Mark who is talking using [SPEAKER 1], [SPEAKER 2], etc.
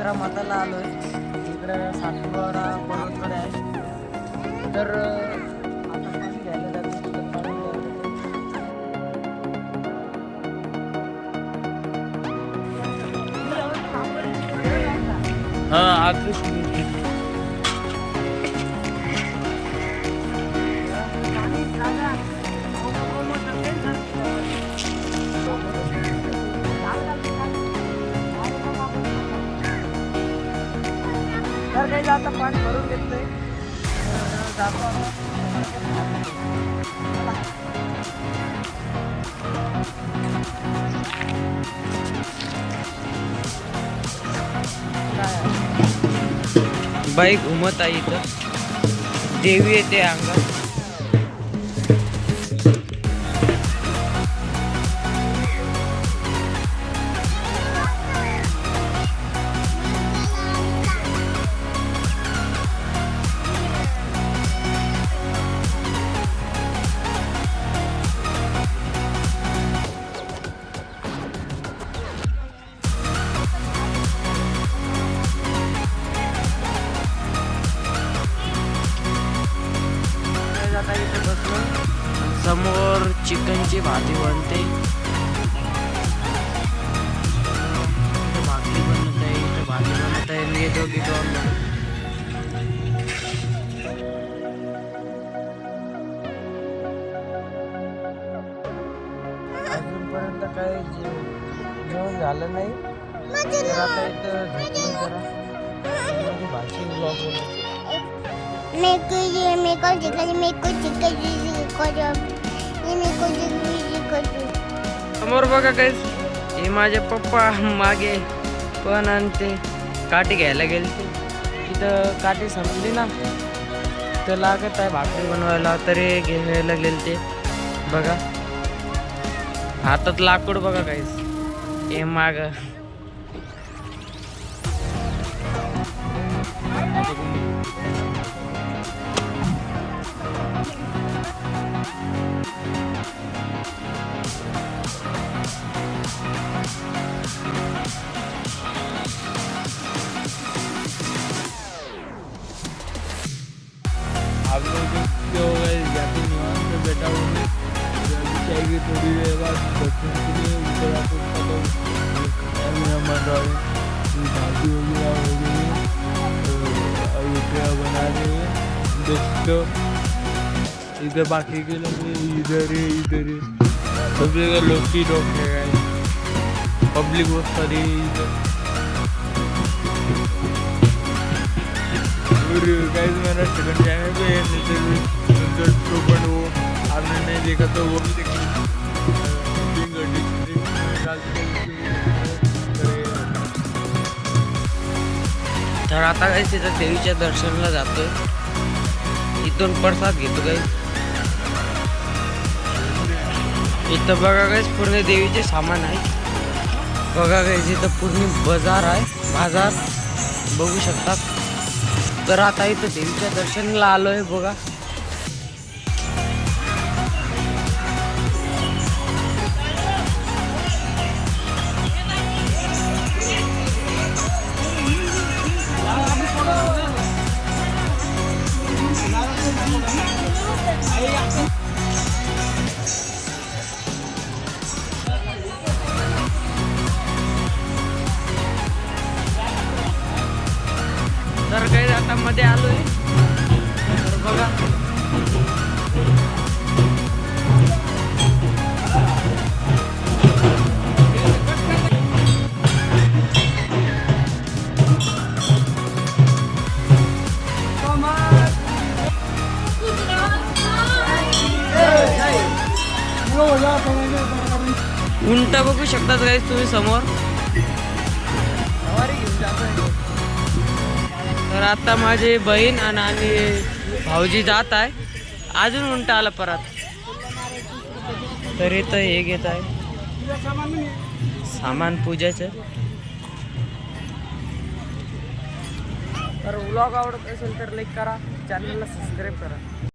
[SPEAKER 1] इंदिरा माताला आलो आहे इकडं सातपुरा पर्वतकडे आहे? तर अं, आता पाणी घ्यायला जातो. तिथं पाणी तर काही आता पाणी भरून घेतलंय तर जातो आता. बाई घुमत आहे इथं देवी येते अंगात समोर चिकनची भाजी बनते. भाकरी बनत आहे इथे भाजी बनत आहे हे दोघी दोन अजूनपर्यंत समोर बघा काय हे माझे पप्पा मागे पण आणि ते काठी घ्यायला गेले ते तिथं काठी संपली ना तर लागत आहे भाकरी बनवायला तरी घ्यायला गेले ते बघा. हातात लाकूड बघा काहीच हे माग.
[SPEAKER 2] थोड़ी भाजी इधर बाकी के लोग इधर है इधर है सब जगह लोग ही लोग पब्लिक बहुत सारी है इधर और गाइस मेरा सेकंड चैनल पे है नीचे नीचे तो बट वो आपने नहीं देखा तो वो भी देखना
[SPEAKER 1] तर आता काही तिथं देवीच्या दर्शनाला जातोय. इथून प्रसाद घेतो काही इथं बघा काहीच पूर्ण देवीचे सामान आहे. बघा काहीच इथं पूर्ण बाजार आहे बाजार. बघू शकतात तर आता इथं देवीच्या दर्शनाला आलोय बघा. घाटामध्ये मध्ये आलोय. तर बघा. उंट बघू शकतात गाईस तुम्ही समोर. आता माझी बहीण आणि आणि भाऊजी जात आहे. अजून उंट आला परत. तरी तर हे घेत आहे. सामान पूजाचं. तर व्लॉग आवडत असेल तर लाईक करा. चॅनलला सबस्क्राईब करा.